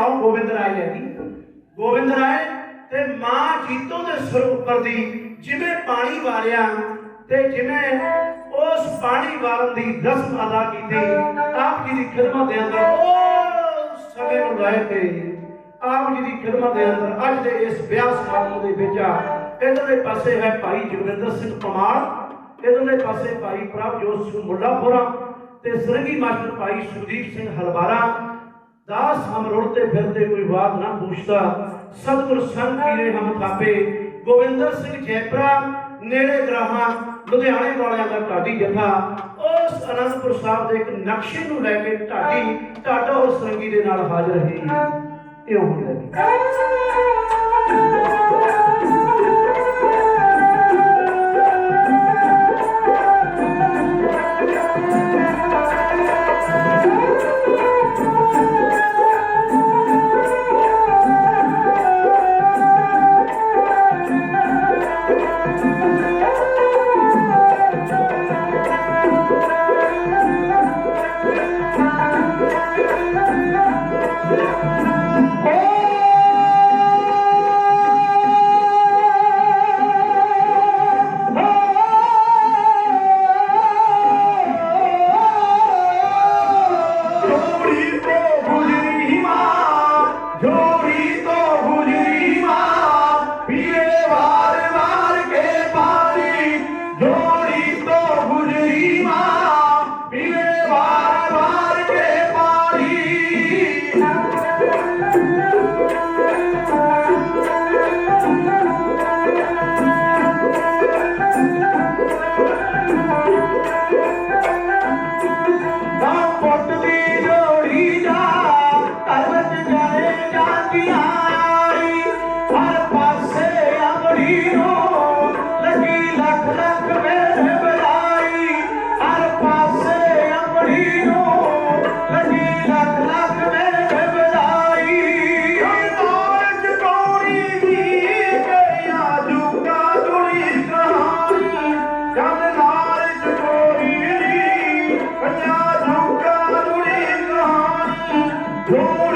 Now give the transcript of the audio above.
ਨਾਮ ਗੋਬਿੰਦ ਰਾਏ ਹੈ ਜੀ ਗੋਬਿੰਦ ਰਾਏ ਤੇ ਮਾਂ ਜੀਤੋ ਦੇ ਸਿਰ ਉੱਪਰ ਦੀ ਜਿਵੇਂ ਪਾਣੀ ਵਾਰਿਆ ਤੇ ਜਿਵੇਂ ਉਸ ਪਾਣੀ ਵਾਰਨ ਦੀ ਰਸਮ ਅਦਾ ਕੀਤੀ, ਆਪ ਜੀ ਦੀ ਖਿਦਮਤ ਦੇ ਅੰਦਰ ਉਹ ਸਮੇਂ ਨੂੰ ਲਾਏ ਤੇ ਆਪ ਜੀ ਦੀ ਖਿਦਮਤ ਦੇ ਅੰਦਰ ਅੱਜ ਦੇ ਇਸ ਵਿਆਹ ਸਮਾਗਮ ਦੇ ਵਿੱਚ ਇਧਰਲੇ ਪਾਸੇ ਹੈ ਭਾਈ ਜਗਵਿੰਦਰ ਸਿੰਘ ਕਮਾਲ ਇਧਰਲੇ ਪਾਸੇ ਭਾਈ ਪ੍ਰਭਜੋਤ ਸਿੰਘ ਮੁੱਲਾਪੁਰਾ ਤੇ ਸਰੰਗੀ ਮਾਸਟਰ ਭਾਈ ਸੁਦੀਪ ਸਿੰਘ ਹਲਵਾਰਾ ਦਾਸ ਹਮ ਰੁੜਤੇ ਫਿਰਦੇ ਕੋਈ ਬਾਤ ਨਾ ਪੁੱਛਦਾ। ਸਤਿਗੁਰ ਸੰਤ ਪੀਰੇ ਹਮ ਥਾਪੇ। ਗੋਬਿੰਦਰ ਸਿੰਘ ਜੈਪਰਾ, ਨੇੜੇ ਗ੍ਰਾਹਾਂ ਲੁਧਿਆਣੇ ਵਾਲਿਆਂ ਦਾ ਢਾਡੀ ਜਥਾ। ਉਸ ਅਨੰਦਪੁਰ ਸਾਹਿਬ ਦੇ ਇੱਕ ਨਕਸ਼ੇ ਨੂੰ ਲੈ ਕੇ ਢਾਡੀ ਢਾਡਾ ਔਰ ਸਰੰਗੀ ਦੇ ਨਾਲ ਹਾਜ਼ਰ ਹੈ ਇਹ ਹੁੰਦਾ ਜੀ Yeah.